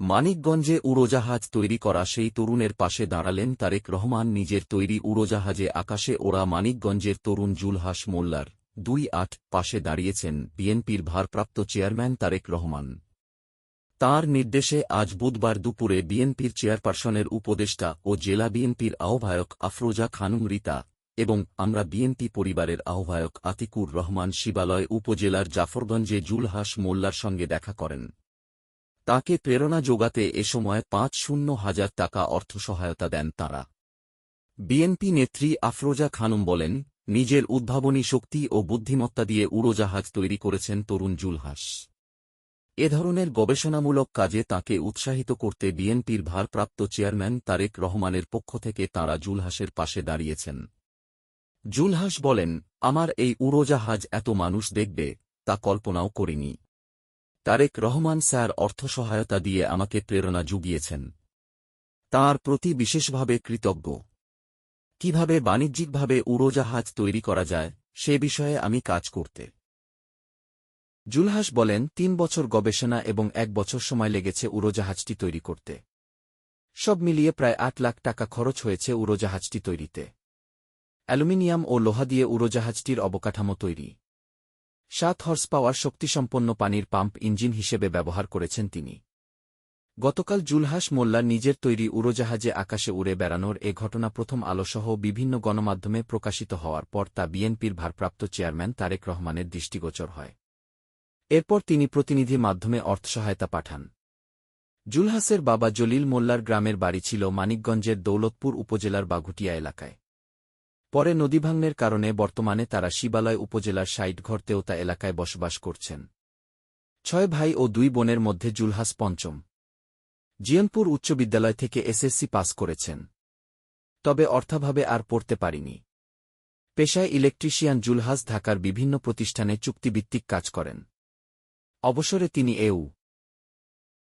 মানিকগঞ্জে উড়োজাহাজ তৈরি করা সেই তরুণের পাশে দাঁড়ালেন তারেক রহমান নিজের তৈরি উড়োজাহাজে আকাশে ওরা মানিকগঞ্জের তরুণ জুলহাস মোল্লার দুই আট পাশে দাঁড়িয়েছেন বিএনপির ভারপ্রাপ্ত চেয়ারম্যান তারেক রহমান। তার নির্দেশে আজ বুধবার দুপুরে বিএনপির চেয়ারপারসনের উপদেষ্টা ও জেলা বিএনপির আহ্বায়ক আফরোজা খানুম রিতা এবং আমরা বিএনপি পরিবারের আহ্বায়ক আতিকুর রহমান শিবালয় উপজেলার জাফরগঞ্জে জুলহাস মোল্লার সঙ্গে দেখা করেন। তাকে প্রেরণা যোগাতে এ সময় পাঁচ শূন্য হাজার টাকা অর্থ সহায়তা দেন তাঁরা। বিএনপি নেত্রী আফরোজা খানুম বলেন, নিজের উদ্ভাবনী শক্তি ও বুদ্ধিমত্তা দিয়ে উড়োজাহাজ তৈরি করেছেন তরুণ জুলহাস। এ ধরনের গবেষণামূলক কাজে তাকে উৎসাহিত করতে বিএনপির ভারপ্রাপ্ত চেয়ারম্যান তারেক রহমানের পক্ষ থেকে তাঁরা জুলহাসের পাশে দাঁড়িয়েছেন। জুলহাস বলেন, আমার এই উড়োজাহাজ এত মানুষ দেখবে, তা কল্পনাও করিনি। তারেক রহমান স্যার অর্থ সহায়তা দিয়ে আমাকে প্রেরণা জুগিয়েছেন। তার প্রতি বিশেষভাবে কৃতজ্ঞ। কীভাবে বাণিজ্যিকভাবে উড়োজাহাজ তৈরি করা যায়, সে বিষয়ে আমি কাজ করতে। জুলহাস বলেন, তিন বছর গবেষণা এবং এক বছর সময় লেগেছে উড়োজাহাজটি তৈরি করতে। সব মিলিয়ে প্রায় আট লাখ টাকা খরচ হয়েছে উড়োজাহাজটি তৈরিতে। অ্যালুমিনিয়াম ও লোহা দিয়ে উড়োজাহাজটির অবকাঠামো তৈরি। সাত হর্স পাওয়ার শক্তিসম্পন্ন পানির পাম্প ইঞ্জিন হিসেবে ব্যবহার করেছেন তিনি। গতকাল জুলহাস মোল্লা নিজের তৈরি উড়োজাহাজে আকাশে উড়ে বেড়ানোর এ ঘটনা প্রথম আলোসহ বিভিন্ন গণমাধ্যমে প্রকাশিত হওয়ার পর তা বিএনপির ভারপ্রাপ্ত চেয়ারম্যান তারেক রহমানের দৃষ্টিগোচর হয়। এরপর তিনি প্রতিনিধি মাধ্যমে অর্থসহায়তা পাঠান। জুলহাসের বাবা জলিল মোল্লার গ্রামের বাড়ি ছিল মানিকগঞ্জের দৌলতপুর উপজেলার বাঘুটিয়া এলাকায়। পরে নদীভাঙ্গের কারণে বর্তমানে তারা শিবালয় উপজেলার সাইট ঘরতেওতা এলাকায় বসবাস করছেন। ছয় ভাই ও দুই বোনের মধ্যে জুলহাস পঞ্চম। জিয়নপুর উচ্চ বিদ্যালয় থেকে এসএসসি পাস করেছেন। তবে অর্থাভাবে আর পড়তে পারিনি। পেশায় ইলেকট্রিশিয়ান জুলহাস ঢাকার বিভিন্ন প্রতিষ্ঠানে চুক্তিভিত্তিক কাজ করেন। অবসরে তিনি এউ